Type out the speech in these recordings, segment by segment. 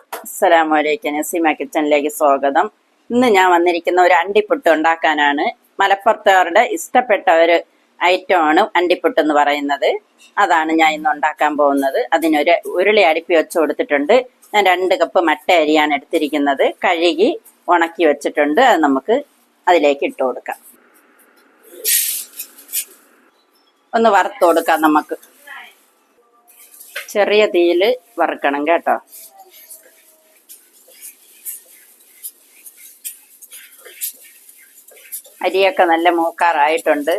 അസ്സലാമു അലൈക്കും നസീമ കിച്ചണിലേക്ക് സ്വാഗതം. ഇന്ന് ഞാൻ വന്നിരിക്കുന്ന ഒരു അണ്ടിപ്പുട്ട് ഉണ്ടാക്കാനാണ് മലപ്പുറത്തുകാരുടെ ഇഷ്ടപ്പെട്ട ഒരു ഐറ്റം ആണ് അണ്ടിപ്പുട്ട് എന്ന് പറയുന്നത്. അതാണ് ഞാൻ ഇന്ന് ഉണ്ടാക്കാൻ പോകുന്നത്. അതിനൊരു ഉരുളി അടുപ്പി വെച്ച് കൊടുത്തിട്ടുണ്ട്. ഞാൻ രണ്ട് കപ്പ് മട്ട അരിയാണ് എടുത്തിരിക്കുന്നത്. കഴുകി ഉണക്കി വെച്ചിട്ടുണ്ട്. അത് നമുക്ക് അതിലേക്ക് ഇട്ട് കൊടുക്കാം. ഒന്ന് വറുത്ത് കൊടുക്കാം നമുക്ക്. ചെറിയ തീയിൽ വറുക്കണം കേട്ടോ. അരിയൊക്കെ നല്ല മൂക്കാറായിട്ടുണ്ട്.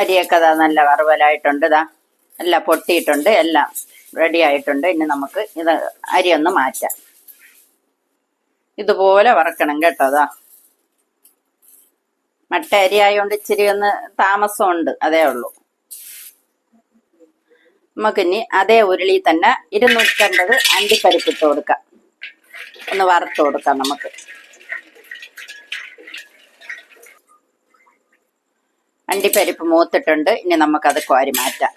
അരിയൊക്കെ അതാ നല്ല വറുവലായിട്ടുണ്ട് ഇതാ എല്ലാം പൊട്ടിയിട്ടുണ്ട് എല്ലാം റെഡി ആയിട്ടുണ്ട്. ഇനി നമുക്ക് ഇത് അരി ഒന്ന് മാറ്റാം. ഇതുപോലെ വറക്കണം കേട്ടോ അതാ മട്ട അരി ആയതുകൊണ്ട് ഇച്ചിരി ഒന്ന് താമസമുണ്ട് അതേ ഉള്ളൂ. നമുക്കിനി അതേ ഉരുളി തന്നെ ഇരുന്നൂറ്റമ്പത് അണ്ടിപ്പരിപ്പിട്ട് കൊടുക്കാം. ഒന്ന് വറുത്ത് കൊടുക്കാം നമുക്ക്. അണ്ടിപ്പരിപ്പ് മൂത്തിട്ടുണ്ട്. ഇനി നമുക്കത് കോരി മാറ്റാം.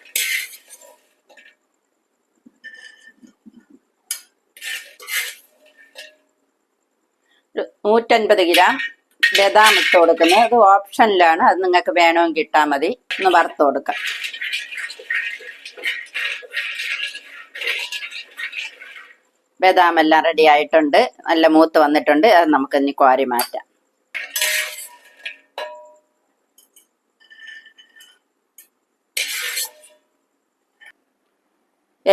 നൂറ്റൻപത് ഗ്രാം ബദാം ഇട്ട് കൊടുക്കുന്നത്. അത് ഓപ്ഷനിലാണ്. അത് നിങ്ങൾക്ക് വേണമെങ്കിൽ ഇട്ടാൽ മതി. ഒന്ന് വറുത്ത് കൊടുക്കാം. ബദാം എല്ലാം റെഡി ആയിട്ടുണ്ട്. നല്ല മൂത്ത് വന്നിട്ടുണ്ട്. അത് നമുക്ക് ഇനി കോരി മാറ്റാം.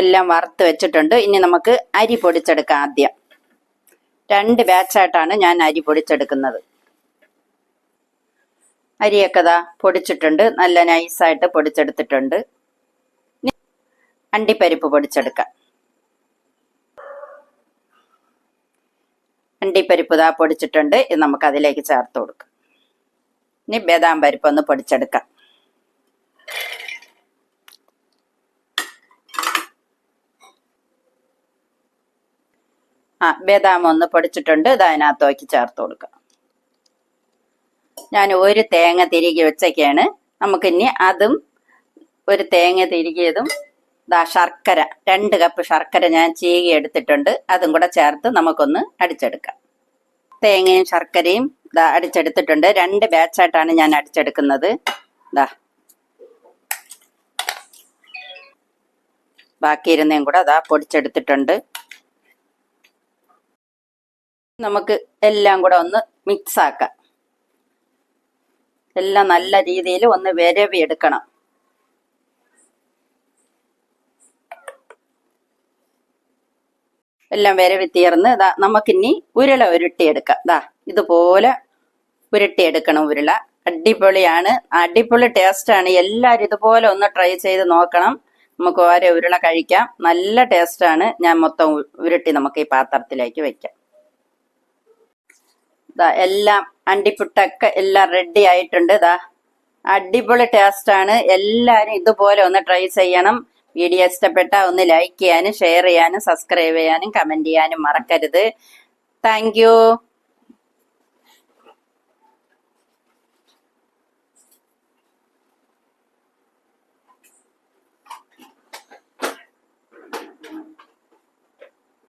എല്ലാം വറുത്ത് വെച്ചിട്ടുണ്ട്. ഇനി നമുക്ക് അരി പൊടിച്ചെടുക്കാം ആദ്യം. രണ്ട് ബാച്ചായിട്ടാണ് ഞാൻ അരി പൊടിച്ചെടുക്കുന്നത്. അരിയൊക്കെ ദാ പൊടിച്ചിട്ടുണ്ട്. നല്ല നൈസായിട്ട് പൊടിച്ചെടുത്തിട്ടുണ്ട്. അണ്ടിപ്പരിപ്പ് പൊടിച്ചെടുക്കാം. അണ്ടിപ്പരിപ്പ് ഇതാ പൊടിച്ചിട്ടുണ്ട്. ഇത് നമുക്ക് അതിലേക്ക് ചേർത്ത് കൊടുക്കാം. ഇനി ബദാം പരിപ്പ് ഒന്ന് പൊടിച്ചെടുക്കാം. ആ ബദാം ഒന്ന് പൊടിച്ചിട്ടുണ്ട്. ഇത് അതിനകത്തേക്ക് ചേർത്ത് കൊടുക്കാം. ഞാൻ ഒരു തേങ്ങ തിരികെ വെച്ചൊക്കെയാണ്. നമുക്കിനി അതും ഒരു തേങ്ങ തിരികിയതും ദാ ശർക്കര രണ്ട് കപ്പ് ശർക്കര ഞാൻ ചീകി എടുത്തിട്ടുണ്ട്. അതും കൂടെ ചേർത്ത് നമുക്കൊന്ന് അടിച്ചെടുക്കാം. തേങ്ങയും ശർക്കരയും ദാ അടിച്ചെടുത്തിട്ടുണ്ട്. രണ്ട് ബാച്ചായിട്ടാണ് ഞാൻ അടിച്ചെടുക്കുന്നത്. ദാ. ബാക്കി ഇരുന്നേം കൂടെ അതാ പൊടിച്ചെടുത്തിട്ടുണ്ട്. നമുക്ക് എല്ലാം കൂടെ ഒന്ന് മിക്സ് ആക്കാം. എല്ലാം നല്ല രീതിയിൽ ഒന്ന് വിരവി എടുക്കണം എല്ലാം വരവിത്തീർന്ന് ഇതാ നമുക്കിനി ഉരുള ഉരുട്ടിയെടുക്കാം. ഇതാ ഇതുപോലെ ഉരുട്ടിയെടുക്കണം ഉരുള. അടിപൊളിയാണ്. അടിപൊളി ടേസ്റ്റാണ് എല്ലാവരും ഇതുപോലെ ഒന്ന് ട്രൈ ചെയ്ത് നോക്കണം. നമുക്ക് ഓരോ ഉരുള കഴിക്കാം. നല്ല ടേസ്റ്റാണ് ഞാൻ മൊത്തം ഉരുട്ടി നമുക്ക് ഈ പാത്രത്തിലേക്ക് വെക്കാം. ഇതാ എല്ലാം അണ്ടിപ്പുട്ടൊക്കെ എല്ലാം റെഡി ആയിട്ടുണ്ട്. ഇതാ അടിപൊളി ടേസ്റ്റ് ആണ്. എല്ലാവരും ഇതുപോലെ ഒന്ന് ട്രൈ ചെയ്യണം. വീഡിയോ ഇഷ്ടപ്പെട്ട ഒന്ന് ലൈക്ക് ചെയ്യാനും ഷെയർ ചെയ്യാനും സബ്സ്ക്രൈബ് ചെയ്യാനും കമന്റ് ചെയ്യാനും മറക്കരുത്. താങ്ക്